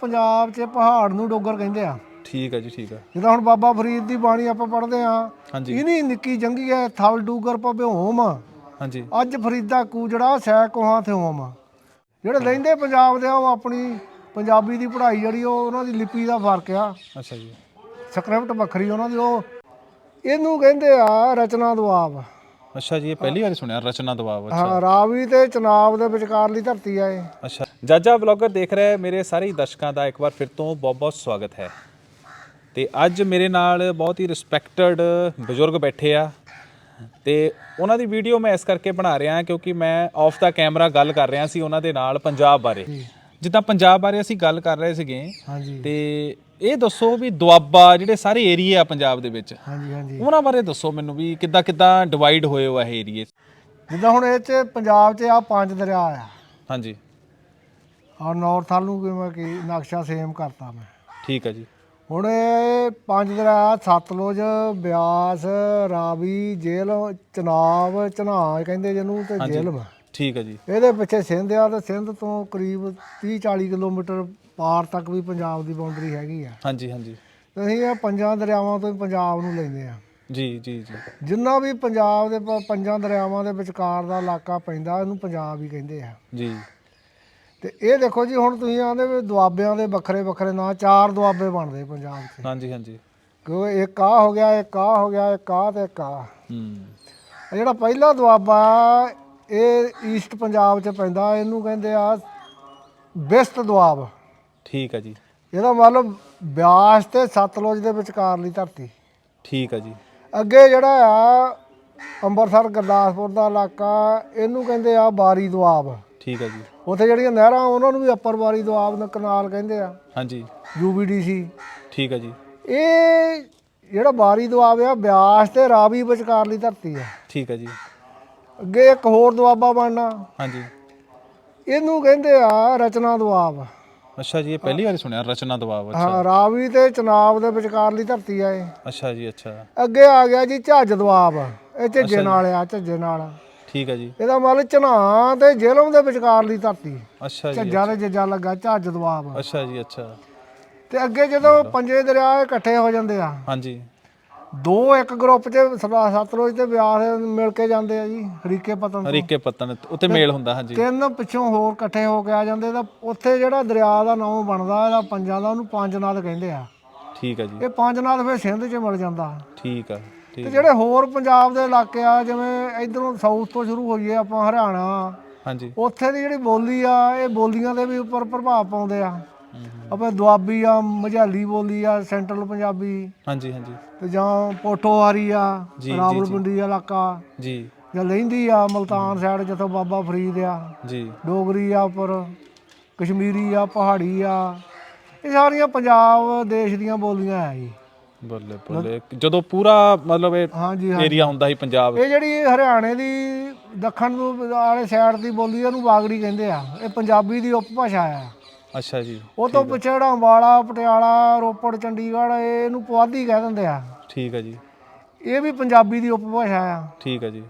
ਪੰਜਾਬ 'ਚ ਪਹਾੜ ਨੂੰ ਡੋਗਰ ਕਹਿੰਦੇ ਆ। ਠੀਕ ਹੈ ਜੀ ਠੀਕ ਹੈ ਜਿੱਦਾਂ ਹੁਣ ਬਾਬਾ ਫਰੀਦ ਦੀ ਬਾਣੀ ਆਪਾਂ ਪੜ੍ਹਦੇ ਆ ਹਾਂਜੀ। ਇਨੀ ਨਿੱਕੀ ਜੰਗੀ ਹੈ ਥਲ ਡੂਗਰ ਪਵੇ ਹੋਮ। ਹਾਂਜੀ। ਅੱਜ ਫਰੀਦਾ ਕੂਜੜਾ ਸੈ ਕੋਹਾਂ ਤੇ ਹੋਮ। ਜਿਹੜੇ ਲੈਂਦੇ ਪੰਜਾਬ ਦੇ ਆ, ਉਹ ਆਪਣੀ ਪੰਜਾਬੀ ਦੀ ਪੜ੍ਹਾਈ ਜਿਹੜੀ ਉਹ ਉਹਨਾਂ ਦੀ ਲਿਪੀ ਦਾ ਫ਼ਰਕ ਆ। ਅੱਛਾ ਜੀ। ਸਕ੍ਰਿਪਟ ਵੱਖਰੀ ਉਹਨਾਂ ਦੀ ਉਹ ਇਹਨੂੰ ਕਹਿੰਦੇ ਆ ਰਚਨਾ ਦੁਆਬ। ਅੱਛਾ ਜੀ ਇਹ ਪਹਿਲੀ ਵਾਰ ਸੁਣਿਆ ਰਚਨਾ ਦਬਾਵ ਅੱਛਾ। ਹਾਂ ਰਾਵੀ ਤੇ ਚਨਾਬ ਦੇ ਵਿਚਕਾਰਲੀ ਧਰਤੀ ਆ ਇਹ। ਅੱਛਾ। ਜਾਜਾ ਬਲੌਗਰ ਦੇਖ ਰਹੇ ਮੇਰੇ ਸਾਰੇ ਦਰਸ਼ਕਾਂ ਦਾ ਇੱਕ ਵਾਰ ਫਿਰ ਤੋਂ ਬਹੁਤ-ਬਹੁਤ ਸਵਾਗਤ ਹੈ। ਤੇ ਅੱਜ ਮੇਰੇ ਨਾਲ ਬਹੁਤ ਹੀ ਰਿਸਪੈਕਟਡ ਬਜ਼ੁਰਗ ਬੈਠੇ ਆ। ਤੇ ਉਹਨਾਂ ਦੀ ਵੀਡੀਓ ਮੈਂ ਇਸ ਕਰਕੇ ਬਣਾ ਰਿਹਾ ਕਿਉਂਕਿ ਮੈਂ ਆਫ ਦਾ ਕੈਮਰਾ ਗੱਲ ਕਰ ਰਿਹਾ ਸੀ ਉਹਨਾਂ ਦੇ ਨਾਲ ਪੰਜਾਬ ਬਾਰੇ। ਜਿੱਦਾਂ ਪੰਜਾਬ ਬਾਰੇ ਅਸੀਂ ਗੱਲ ਕਰ ਰਹੇ ਸੀਗੇ ਹਾਂਜੀ। ਤੇ ਇਹ ਦੱਸੋ ਵੀ ਦੁਆਬਾ ਜਿਹੜੇ ਸਾਰੇ ਏਰੀਆ ਆ ਪੰਜਾਬ ਦੇ ਵਿੱਚ ਹਾਂਜੀ ਹਾਂਜੀ। ਉਹਨਾਂ ਬਾਰੇ ਦੱਸੋ ਮੈਨੂੰ ਵੀ ਕਿੱਦਾਂ ਕਿੱਦਾਂ ਡਿਵਾਈਡ ਹੋਏ ਹੋ ਇਹ ਏਰੀਏ ਜਿੱਦਾਂ ਹੁਣ ਇਹ ਚ ਪੰਜਾਬ 'ਚ ਆ ਪੰਜ ਦਰਿਆ ਆ। ਹਾਂਜੀ। ਔਰ ਨਾਰਥ ਵੱਲ ਨੂੰ ਕਿਵੇਂ ਕਿ ਨਕਸ਼ਾ ਸੇਮ ਕਰਤਾ ਮੈਂ। ਠੀਕ ਹੈ ਜੀ। ਹੁਣ ਇਹ ਪੰਜ ਦਰਿਆ ਸਤਲੁਜ ਬਿਆਸ ਰਾਵੀ ਜੇਲ੍ਹ ਚਨਾਬ ਚਨਾਹ ਕਹਿੰਦੇ ਜਿਹਨੂੰ ਤੇ ਜੇਲ੍ਹ ਠੀਕ ਹੈ ਜੀ। ਇਹਦੇ ਪਿੱਛੇ ਸਿੰਧ ਆ ਤੇ ਸਿੰਧ ਤੋਂ ਕਰੀਬ 30 40 ਕਿਲੋਮੀਟਰ ਪਾਰ ਤੱਕ ਵੀ ਪੰਜਾਬ ਦੀ ਬਾਉਂਡਰੀ ਹੈਗੀ ਆ। ਹਾਂਜੀ ਹਾਂਜੀ। ਤੇ ਅਸੀਂ ਇਹ ਪੰਜਾਂ ਦਰਿਆਵਾਂ ਤੋਂ ਹੀ ਪੰਜਾਬ ਨੂੰ ਲੈਂਦੇ ਆ। ਜੀ ਜੀ ਜੀ। ਜਿੰਨਾ ਵੀ ਪੰਜਾਬ ਦੇ ਪ- ਪੰਜਾਂ ਦਰਿਆਵਾਂ ਦੇ ਵਿਚਕਾਰ ਦਾ ਇਲਾਕਾ ਪੈਂਦਾ ਇਹਨੂੰ ਪੰਜਾਬ ਹੀ ਕਹਿੰਦੇ ਆ। ਜੀ। ਤੇ ਇਹ ਦੇਖੋ ਜੀ ਹੁਣ ਤੁਸੀਂ ਆਂਦੇ ਵੀ ਦੁਆਬਿਆਂ ਦੇ ਵੱਖਰੇ ਵੱਖਰੇ ਨਾਂ ਚਾਰ ਦੁਆਬੇ ਬਣਦੇ ਪੰਜਾਬ 'ਚ ਹਾਂਜੀ ਹਾਂਜੀ। ਕਿਉਂਕਿ ਇੱਕ ਆ ਹੋ ਗਿਆ ਇੱਕ ਆ ਹੋ ਗਿਆ ਇੱਕ ਆ ਤੇ ਇੱਕ ਆ। ਹੂੰ। ਜਿਹੜਾ ਪਹਿਲਾ ਦੁਆਬਾ ਇਹ ਈਸਟ ਪੰਜਾਬ 'ਚ ਪੈਂਦਾ ਇਹਨੂੰ ਕਹਿੰਦੇ ਆ ਬਿਸਤ ਦੁਆਬ। ਠੀਕ ਹੈ ਜੀ। ਇਹਦਾ ਮਤਲਬ ਬਿਆਸ ਤੇ ਸਤਲੁਜ ਦੇ ਵਿਚਕਾਰਲੀ ਧਰਤੀ। ਠੀਕ ਹੈ ਜੀ। ਅੱਗੇ ਜਿਹੜਾ ਆ ਅੰਮ੍ਰਿਤਸਰ ਗੁਰਦਾਸਪੁਰ ਦਾ ਇਲਾਕਾ ਇਹਨੂੰ ਕਹਿੰਦੇ ਆ ਬਾਰੀ ਦੁਆਬ। ਠੀਕ ਹੈ ਜੀ। ਉੱਥੇ ਜਿਹੜੀਆਂ ਨਹਿਰਾਂ ਉਹਨਾਂ ਨੂੰ ਵੀ ਅੱਪਰ ਬਾਰੀ ਦੁਆਬ ਕਨਾਲ ਕਹਿੰਦੇ ਆ। ਹਾਂਜੀ। ਯੂਬੀਡੀਸੀ ਠੀਕ ਹੈ ਜੀ। ਇਹ ਜਿਹੜਾ ਬਾਰੀ ਦੁਆਬ ਆ ਬਿਆਸ ਤੇ ਰਾਵੀ ਵਿਚਕਾਰਲੀ ਧਰਤੀ ਆ। ਠੀਕ ਹੈ ਜੀ। ਅੱਗੇ ਇੱਕ ਹੋਰ ਦੁਆਬਾ ਬਣਨਾ। ਹਾਂਜੀ। ਇਹਨੂੰ ਕਹਿੰਦੇ ਆ ਰਚਨਾ ਦੁਆਬ। ਅੱਛਾ ਜੀ ਇਹ ਪਹਿਲੀ ਵਾਰ ਸੁਣਿਆ ਰਚਨਾ ਦਬਾਵ ਅੱਛਾ। ਹਾਂ ਰਾਵੀ ਤੇ ਚਨਾਬ ਦੇ ਵਿਚਕਾਰਲੀ ਧਰਤੀ ਆ ਇਹ। ਅੱਛਾ ਜੀ ਅੱਛਾ। ਅੱਗੇ ਆ ਗਿਆ ਜੀ ਝੱਜ ਦੁਆਬ ਇਹ ਝੱਜੇ ਨਾਲ ਆ ਝੱਜੇ ਨਾਲ। ਠੀਕ ਹੈ ਜੀ। ਇਹਦਾ ਮਤਲਬ ਝਨਾ ਤੇ ਜੇਲਮ ਦੇ ਵਿਚਕਾਰਲੀ ਧਰਤੀ। ਅੱਛਾ ਜੀ ਝੱਜਾ ਦੇ ਜੱਜਾ ਲੱਗਾ ਝੱਜ ਦੁਆਬ। ਅੱਛਾ ਜੀ ਅੱਛਾ। ਤੇ ਅੱਗੇ ਜਦੋਂ ਪੰਜੇ ਦਰਿਆ ਇਕੱਠੇ ਹੋ ਜਾਂਦੇ ਆ ਹਾਂਜੀ। ਦੋ ਇੱਕ ਗਰੁੱਪ 'ਚ ਸਦਾ- ਸਤਲੁਜ ਤੇ ਬਿਆਸ ਮਿਲ ਕੇ ਜਾਂਦੇ ਆ ਜੀ ਹਰੀਕੇ ਪਤਨ ਤੋਂ। ਹਰੀਕੇ ਪੱਤਨ ਉੱਤੇ ਮੇਲ ਹੁੰਦਾ ਹਾਂਜੀ। ਤਿੰਨ ਪਿੱਛੋਂ ਹੋਰ ਇਕੱਠੇ ਹੋ ਕੇ ਆ ਜਾਂਦੇ ਤਾਂ ਉੱਥੇ ਜਿਹੜਾ ਦਰਿਆ ਦਾ ਨਾਮ ਬਣਦਾ ਇਹਦਾ ਪੰਜਾਂ ਦਾ ਉਹਨੂੰ ਪੰਜ ਨਾਦ ਕਹਿੰਦੇ ਆ। ਠੀਕ ਹੈ ਜੀ। ਇਹ ਪੰਜ ਨਾਦ ਫਿਰ ਸਿੰਧ 'ਚ ਮਿਲ ਜਾਂਦਾ। ਠੀਕ ਆ ਤੇ ਠੀਕ ਜਿਹੜੇ ਹੋਰ ਪੰਜਾਬ ਦੇ ਇਲਾਕੇ ਆ ਜਿਵੇਂ ਇਧਰੋਂ ਸਾਊਥ ਤੋਂ ਸ਼ੁਰੂ ਹੋਈਏ ਆਪਾਂ ਹਰਿਆਣਾ ਹਾਂਜੀ। ਉੱਥੇ ਦੀ ਜਿਹੜੀ ਬੋਲੀ ਆ ਇਹ ਬੋਲੀਆਂ ਦੇ ਵੀ ਉੱਪਰ ਪ੍ਰਭਾਵ ਪਾਉਂਦੇ ਆ। ਆਪਣੇ ਦੁਆਬੀ ਆ ਮਝਾਲੀ ਬੋਲੀ ਆ ਸੈਂਟਰਲ ਪੰਜਾਬੀ। ਹਾਂਜੀ ਹਾਂਜੀ। ਤੇ ਜਾਂ ਪੋਠੋਹਾਰੀ ਆ ਜੀ, ਜੀ, ਰਾਵਲਪਿੰਡੀ ਇਲਾਕਾ। ਜੀ। ਜਾਂ ਲਹਿੰਦੀ ਆ ਮਲਤਾਨ ਸਾਈਡ ਜਿੱਥੋਂ ਬਾਬਾ ਫਰੀਦ ਆ। ਜੀ। ਡੋਗਰੀ ਆ ਉੱਪਰ ਕਸ਼ਮੀਰੀ ਆ ਪਹਾੜੀ ਆ। ਇਹ ਸਾਰੀਆਂ ਪੰਜਾਬ ਦੇਸ਼ ਦੀਆਂ ਬੋਲੀਆਂ ਆ ਜੀ। ਬੱਲੇ ਬੱਲੇ। ਜਦੋਂ ਪੂਰਾ ਮਤਲਬ ਇਹ ਹਾਂਜੀ ਹਾਂ ਏਰੀਆ ਹੁੰਦਾ ਸੀ ਪੰਜਾਬ। ਇਹ ਜਿਹੜੀ ਹਰਿਆਣੇ ਦੀ ਦੱਖਣ ਨੂੰ ਵਾਲੇ ਸਾਈਡ ਦੀ ਬੋਲੀ ਇਹਨੂੰ ਬਾਗੜੀ ਕਹਿੰਦੇ ਆ। ਇਹ ਪੰਜਾਬੀ ਦੀ ਉਪਭਾਸ਼ਾ ਆ। ਅੱਛਾ ਜੀ ਉਹ ਤੋਂ ਪਿੱਛੇ ਜਿਹੜਾ ਅੰਬਾਲਾ ਪਟਿਆਲਾ ਰੋਪੜ ਚੰਡੀਗੜ੍ਹ ਇਹਨੂੰ ਪੁਆਧੀ ਕਹਿ ਦਿੰਦੇ ਆ। ਠੀਕ ਹੈ ਜੀ। ਇਹ ਵੀ ਪੰਜਾਬੀ ਦੀ ਉਪਭਾਸ਼ਾ ਆ। ਠੀਕ ਹੈ ਜੀ।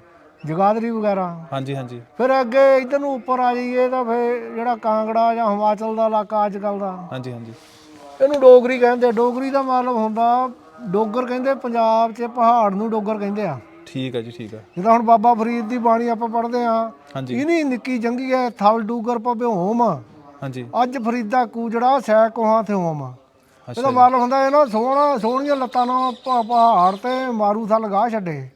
ਜਗਾਦਰੀ ਵਗੈਰਾ। ਹਾਂਜੀ ਹਾਂਜੀ। ਫਿਰ ਅੱਗੇ ਇਧਰ ਨੂੰ ਉੱਪਰ ਆ ਜਾਈਏ ਤਾਂ ਫਿਰ ਜਿਹੜਾ ਕਾਂਗੜਾ ਜਾਂ ਹਿਮਾਚਲ ਦਾ ਇਲਾਕਾ ਅੱਜ ਕੱਲ ਦਾ। ਹਾਂਜੀ ਹਾਂਜੀ। ਇਹਨੂੰ ਡੋਗਰੀ ਕਹਿੰਦੇ। ਡੋਗਰੀ ਦਾ ਮਤਲਬ ਹੁੰਦਾ ਡੋਗਰ ਕਹਿੰਦੇ ਪੰਜਾਬ 'ਚ ਪਹਾੜ ਨੂੰ ਡੋਗਰ ਕਹਿੰਦੇ ਆ। ਠੀਕ ਹੈ ਜੀ ਠੀਕ ਹੈ ਜਿੱਦਾਂ ਹੁਣ ਬਾਬਾ ਫਰੀਦ ਦੀ ਬਾਣੀ ਆਪਾਂ ਪੜ੍ਹਦੇ ਆ। ਇਨੀ ਨਿੱਕੀ ਜੰਗੀ ਹੈ ਥਲ ਡੂਗਰ ਪਵੇ ਹੋਮ। ਹਾਂਜੀ। ਅੱਜ ਫਰੀਦਾ ਕੂਜੜਾ ਸੈ ਕੋਹਾਂ ਤੇ ਅੱਛਾ ਇਹਦਾ ਮਤਲਬ ਹੁੰਦਾ ਇਹ ਨਾ ਸੋਹਣਾ ਸੋਹਣੀਆਂ ਲੱਤਾਂ ਨਾਲ ਪਹਾੜ ਤੇ ਮਾਰੂ ਥਲ ਗਾਹ ਛੱਡੇ।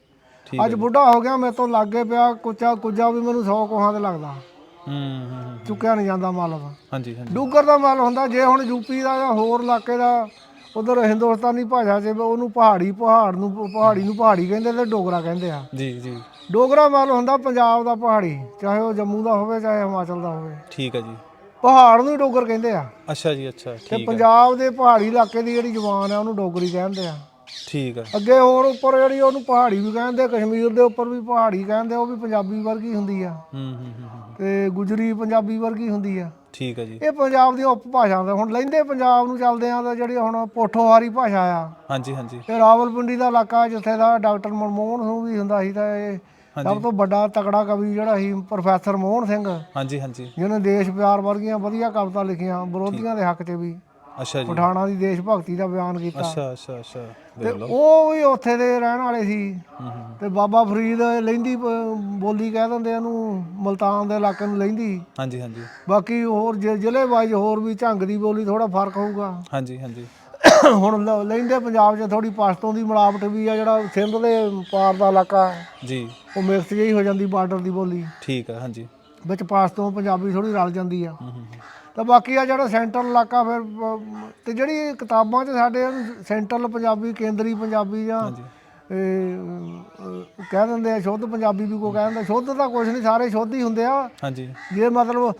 ਅੱਜ ਬੁੱਢਾ ਹੋ ਗਿਆ ਮੇਰੇ ਤੋਂ ਲੱਗੇ ਪਿਆ ਕੁਚਾ ਕੁਜਾ ਵੀ ਮੈਨੂੰ 100 ਕੋਹਾਂ ਤੇ ਲੱਗਦਾ। ਹੂੰ। ਚੁੱਕਿਆ ਨਹੀਂ ਜਾਂਦਾ ਮਤਲਬ ਹਾਂਜੀ ਹਾਂਜੀ। ਡੂਗਰ ਦਾ ਮਤਲਬ ਹੁੰਦਾ ਜੇ ਹੁਣ ਯੂਪੀ ਦਾ ਜਾਂ ਹੋਰ ਇਲਾਕੇ ਦਾ ਉਧਰ ਹਿੰਦੁਸਤਾਨੀ ਭਾਸ਼ਾ 'ਚ ਉਹਨੂੰ ਪਹਾੜੀ ਪਹਾੜ ਨੂੰ ਪਹਾੜੀ ਨੂੰ ਪਹਾੜੀ ਕਹਿੰਦੇ ਤੇ ਡੋਗਰਾ ਕਹਿੰਦੇ ਆ। ਜੀ ਜੀ। ਡੋਗਰਾ ਮਤਲਬ ਹੁੰਦਾ ਪੰਜਾਬ ਦਾ ਪਹਾੜੀ ਚਾਹੇ ਉਹ ਜੰਮੂ ਦਾ ਹੋਵੇ ਚਾਹੇ ਹਿਮਾਚਲ ਦਾ ਹੋਵੇ। ਠੀਕ ਹੈ ਜੀ। ਪਹਾੜ ਨੂੰ ਹੀ ਡੋਗਰ ਕਹਿੰਦੇ ਆ। ਅੱਛਾ ਜੀ ਅੱਛਾ ਤੇ ਠੀਕ ਹੈ ਪੰਜਾਬ ਦੇ ਪਹਾੜੀ ਇਲਾਕੇ ਦੀ ਜਿਹੜੀ ਜ਼ੁਬਾਨ ਆ ਉਹਨੂੰ ਡੋਗਰੀ ਕਹਿੰਦੇ ਆ। ਠੀਕ ਹੈ ਅੱਗੇ ਹੋਰ ਉੱਪਰ ਜਿਹੜੀ ਉਹਨੂੰ ਪਹਾੜੀ ਵੀ ਕਹਿੰਦੇ ਕਸ਼ਮੀਰ ਦੇ ਉੱਪਰ ਵੀ ਪਹਾੜੀ ਕਹਿੰਦੇ ਉਹ ਵੀ ਪੰਜਾਬੀ ਵਰਗੀ ਹੁੰਦੀ ਆ। ਹੂੰ ਹੂੰ ਹੂੰ ਹੂੰ। ਤੇ ਗੁਜਰੀ ਪੰਜਾਬੀ ਵਰਗੀ ਹੁੰਦੀ ਆ। ਠੀਕ ਹੈ ਜੀ। ਇਹ ਪੰਜਾਬ ਦੀਆਂ ਉਪ ਭਾਸ਼ਾਵਾਂ ਹੁਣ ਲੈਂਦੇ ਪੰਜਾਬ ਨੂੰ ਚੱਲਦੇ ਆ ਤਾਂ ਜਿਹੜੀ ਹੁਣ ਪੋਠੋਹਾਰੀ ਭਾਸ਼ਾ ਆ। ਹਾਂਜੀ ਹਾਂਜੀ। ਇਹ ਰਾਵਲਪਿੰਡੀ ਦਾ ਇਲਾਕਾ ਜਿੱਥੇ ਦਾ ਡਾਕਟਰ ਮਨਮੋਹਨ ਸਿੰਘ ਵੀ ਹੁੰਦਾ ਸੀ ਤਾਂ ਇਹ ਸਭ ਤੋਂ ਵੱਡਾ ਤਕੜਾ ਕਵੀ ਜਿਹੜਾ ਸੀ ਪ੍ਰੋਫੈਸਰ ਮੋਹਨ ਸਿੰਘ। ਹਾਂਜੀ ਹਾਂਜੀ। ਜਿਹਨੇ ਦੇਸ਼ ਪਿਆਰ ਵਰਗੀਆਂ ਵਧੀਆ ਕਵਿਤਾ ਲਿਖੀਆਂ ਵਿਰੋਧੀਆਂ ਦੇ ਹੱਕ 'ਚ ਵੀ। ਅੱਛਾ ਜੀ। ਪਠਾਣਾ ਦੀ ਦੇਸ਼ ਭਗਤੀ ਦਾ ਬਿਆਨ ਕੀਤਾ। ਅੱਛਾ ਅੱਛਾ ਅੱਛਾ। ਤੇ ਉਹ ਵੀ ਉੱਥੇ ਦੇ ਰਹਿਣ ਵਾਲੇ ਸੀ। ਤੇ ਬਾਬਾ ਫਰੀਦ ਲਹਿੰਦੀ ਪ- ਬੋਲੀ ਕਹਿ ਦਿੰਦੇ ਆ ਉਹਨੂੰ ਮਲਤਾਨ ਦੇ ਇਲਾਕੇ ਨੂੰ ਲਹਿੰਦੀ ਹਾਂਜੀ ਹਾਂਜੀ। ਬਾਕੀ ਹੋਰ ਜ਼ਿਲ੍ਹੇ ਵਾਈਜ਼ ਹੋਰ ਵੀ ਝੰਗ ਦੀ ਬੋਲੀ ਥੋੜਾ ਫ਼ਰਕ ਹੋਊਗਾ। ਹਾਂਜੀ ਹਾਂਜੀ। ਹੁਣ ਲ- ਲਹਿੰਦੇ ਪੰਜਾਬ 'ਚ ਥੋੜੀ ਪਸ਼ਤੋਂ ਦੀ ਮਿਲਾਵਟ ਵੀ ਆ ਜਿਹੜਾ ਸਿੰਧ ਦੇ ਪਾਰ ਦਾ ਇਲਾਕਾ ਹੈ, ਜੀ। ਉਹ ਮਿਕਸ ਜਿਹੀ ਹੋ ਜਾਂਦੀ ਬਾਰਡਰ ਦੀ ਬੋਲੀ। ਠੀਕ ਹੈ ਹਾਂਜੀ। ਵਿੱਚ ਪਸ਼ਤੋਂ ਪੰਜਾਬੀ ਥੋੜੀ ਰਲ ਜਾਂਦੀ ਆ। ਹੂੰ ਹੂੰ ਤਾਂ ਬਾਕੀ ਆ ਜਿਹੜਾ ਸੈਂਟਰਲ ਇਲਾਕਾ ਫਿਰ ਤੇ ਜਿਹੜੀ ਕਿਤਾਬਾਂ 'ਚ ਸਾਡੇ ਸੈਂਟਰਲ ਪੰਜਾਬੀ ਕੇਂਦਰੀ ਪੰਜਾਬੀ ਜਾਂ ਹਾਂਜੀ। ਇਹ, ਕਹਿ ਦਿੰਦੇ ਆ ਸ਼ੁੱਧ ਪੰਜਾਬੀ ਵੀ ਕੋ ਕਹਿ ਦਿੰਦਾ ਸ਼ੁੱਧ ਤਾਂ ਕੁਝ ਨਹੀਂ ਸਾਰੇ ਸ਼ੁੱਧ ਹੀ ਹੁੰਦੇ ਆ। ਹਾਂਜੀ। ਜੇ ਮਤਲਬ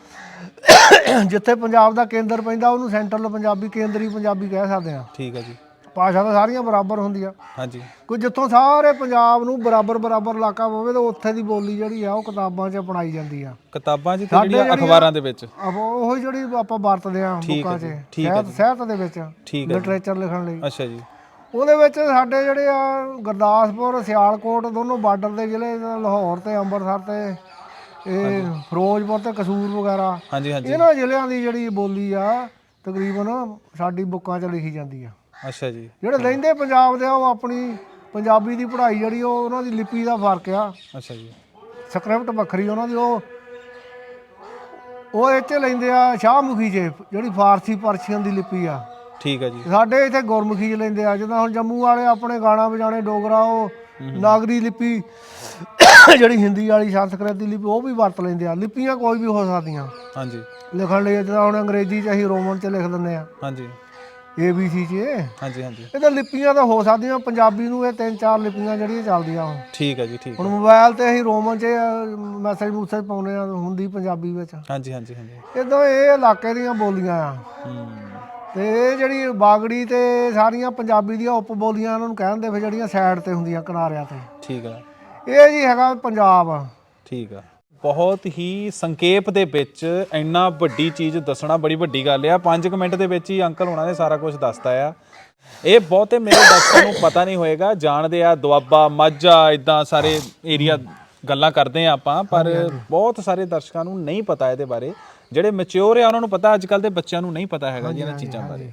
ਜਿੱਥੇ ਪੰਜਾਬ ਦਾ ਕੇਂਦਰ ਪੈਂਦਾ ਉਹਨੂੰ ਸੈਂਟਰਲ ਪੰਜਾਬੀ ਕੇਂਦਰੀ ਪੰਜਾਬੀ ਕਹਿ ਸਕਦੇ ਆ। ਠੀਕ ਹੈ ਜੀ। ਭਾਸ਼ਾ ਤਾਂ ਸਾਰੀਆਂ ਬਰਾਬਰ ਹੁੰਦੀਆਂ ਹਾਂਜੀ। ਕੋਈ ਜਿੱਥੋਂ ਸਾਰੇ ਪੰਜਾਬ ਨੂੰ ਬਰਾਬਰ ਬਰਾਬਰ ਇਲਾਕਾ ਹੋਵੇ ਤਾਂ ਉੱਥੇ ਦੀ ਬੋਲੀ ਜਿਹੜੀ ਆ ਉਹ ਕਿਤਾਬਾਂ 'ਚ ਅਪਣਾਈ ਜਾਂਦੀ ਆ। ਕਿਤਾਬਾਂ 'ਚ ਤੇ ਜਿਹੜੀਆਂ ਅਖਬਾਰਾਂ ਦੇ ਵਿੱਚ। ਉਹ ਜਿਹੜੀ ਆਪਾਂ ਵਰਤਦੇ ਆ ਬੁੱਕਾਂ 'ਚ ਠੀਕ ਹੈ ਸਾਹਿਤ ਸਾਹਿਤ ਦੇ ਵਿੱਚ ਲਿਟਰੇਚਰ ਲਿਖਣ ਲਈ। ਅੱਛਾ ਜੀ। ਉਹਦੇ ਵਿੱਚ ਸਾਡੇ ਜਿਹੜੇ ਆ ਗੁਰਦਾਸਪੁਰ ਸਿਆਲਕੋਟ ਦੋਨੋਂ ਬਾਰਡਰ ਦੇ ਜ਼ਿਲ੍ਹੇ ਲਾਹੌਰ ਤੇ ਅੰਮ੍ਰਿਤਸਰ ਤੇ ਇਹ ਫਿਰੋਜ਼ਪੁਰ ਤੇ ਕਸੂਰ ਵਗੈਰਾ। ਹਾਂਜੀ ਹਾਂਜੀ। ਇਹਨਾਂ ਜ਼ਿਲ੍ਹਿਆਂ ਦੀ ਜਿਹੜੀ ਬੋਲੀ ਆ ਤਕਰੀਬਨ ਸਾਡੀ ਬੁੱਕਾਂ 'ਚ ਲਿਖੀ ਜਾਂਦੀ ਆ। ਅੱਛਾ ਜੀ। ਜਿਹੜੇ ਲੈਂਦੇ ਪੰਜਾਬ ਦੇ ਆ ਉਹ ਆਪਣੀ ਪੰਜਾਬੀ ਦੀ ਪੜ੍ਹਾਈ ਜਿਹੜੀ ਉਹ ਉਹਨਾਂ ਦੀ ਲਿਪੀ ਦਾ ਫ਼ਰਕ ਆ। ਅੱਛਾ ਜੀ। ਸਕ੍ਰਿਪਟ ਵੱਖਰੀ ਉਹਨਾਂ ਦੀ ਉਹ ਉਹ 'ਚ ਲੈਂਦੇ ਆ ਸ਼ਾਹਮੁਖੀ 'ਚ ਜਿਹੜੀ ਫਾਰਸੀ ਪਰਸ਼ੀਅਨ ਦੀ ਲਿਪੀ ਆ। ਠੀਕ ਹੈ ਜੀ। ਸਾਡੇ ਇੱਥੇ ਗੁਰਮੁਖੀ 'ਚ ਲੈਂਦੇ ਆ ਜਿੱਦਾਂ ਹੁਣ ਜੰਮੂ ਵਾਲੇ ਆਪਣੇ ਗਾਣਾ ਵਜਾਣੇ ਡੋਗਰਾ ਉਹ ਨਾਗਰੀ ਲਿਪੀ ਜਿਹੜੀ ਹਿੰਦੀ ਵਾਲੀ ਸੰਸਕ੍ਰਿਤ ਦੀ ਲਿਪੀ ਉਹ ਵੀ ਵਰਤ ਲੈਂਦੇ ਆ। ਲਿਪੀਆਂ ਕੋਈ ਵੀ ਹੋ ਸਕਦੀਆਂ। ਹਾਂਜੀ। ਲਿਖਣ ਲਈ ਜਿੱਦਾਂ ਹੁਣ ਅੰਗਰੇਜ਼ੀ 'ਚ ਅਸੀਂ ਰੋਮਨ 'ਚ ਲਿਖ ਦਿੰਦੇ ਆ। ਹਾਂਜੀ। ABC 'ਚ। ਹਾਂਜੀ ਹਾਂਜੀ। ਇਹ ਤਾਂ ਲਿਪੀਆਂ ਤਾਂ ਹੋ ਸਕਦੀਆਂ ਪੰਜਾਬੀ ਨੂੰ ਇਹ ਤਿੰਨ ਚਾਰ ਲਿਪੀਆਂ ਜਿਹੜੀਆਂ ਚੱਲਦੀਆਂ ਹੁਣ। ਠੀਕ ਹੈ ਜੀ ਠੀਕ ਹੁਣ ਮੋਬਾਈਲ ਤੇ ਅਸੀਂ ਰੋਮਨ 'ਚ ਮੈਸੇਜ ਮੂਸੇਜ ਪਾਉਂਦੇ ਆ ਹੁੰਦੀ ਪੰਜਾਬੀ ਵਿੱਚ। ਹਾਂਜੀ ਹਾਂਜੀ ਹਾਂਜੀ। ਇਦਾਂ ਇਹ ਇਲਾਕੇ ਦੀਆਂ ਬੋਲੀਆਂ ਆ। ਹੂੰ। ਤੇ ਇਹ ਜਿਹੜੀ ਬਾਗੜੀ ਤੇ ਸਾਰੀਆਂ ਪੰਜਾਬੀ ਦੀਆਂ ਉਪ ਬੋਲੀਆਂ ਉਹਨਾਂ ਨੂੰ ਕਹਿੰਦੇ ਫਿਰ ਜਿਹੜੀਆਂ ਸਾਈਡ ਤੇ ਹੁੰਦੀਆਂ ਕਿਨਾਰਿਆਂ ਤੇ। ਠੀਕ ਹੈ ਇਹ ਜੀ ਹੈਗਾ ਪੰਜਾਬ। ਠੀਕ ਆ। ਬਹੁਤ ਹੀ ਸੰਖੇਪ ਦੇ ਵਿੱਚ ਇੰਨਾ ਵੱਡੀ ਚੀਜ਼ ਦੱਸਣਾ ਬੜੀ ਵੱਡੀ ਗੱਲ ਆ। 5 ਮਿੰਟ ਦੇ ਵਿੱਚ ਹੀ ਅੰਕਲ ਹੋਣਾ ਨੇ ਸਾਰਾ ਕੁਝ ਦੱਸਤਾ ਆ। ਇਹ ਬਹੁਤੇ ਮੇਰੇ ਦਰਸ਼ਕਾਂ ਨੂੰ ਪਤਾ ਨਹੀਂ ਹੋਏਗਾ। ਜਾਣਦੇ ਆ ਦੁਆਬਾ ਮਾਝਾ ਇਦਾਂ ਸਾਰੇ ਏਰੀਆ ਗੱਲਾਂ ਕਰਦੇ ਆ ਆਪਾਂ ਪਰ ਬਹੁਤ ਸਾਰੇ ਦਰਸ਼ਕਾਂ ਨੂੰ ਨਹੀਂ ਪਤਾ ਇਹਦੇ ਬਾਰੇ। ਜਿਹੜੇ ਮੈਚੁਰ ਆ ਉਹਨਾਂ ਨੂੰ ਪਤਾ ਅੱਜ ਕੱਲ ਦੇ ਬੱਚਿਆਂ ਨੂੰ ਨਹੀਂ ਪਤਾ ਹੈਗਾ ਜੀ ਇਹਨਾਂ ਚੀਜ਼ਾਂ ਬਾਰੇ।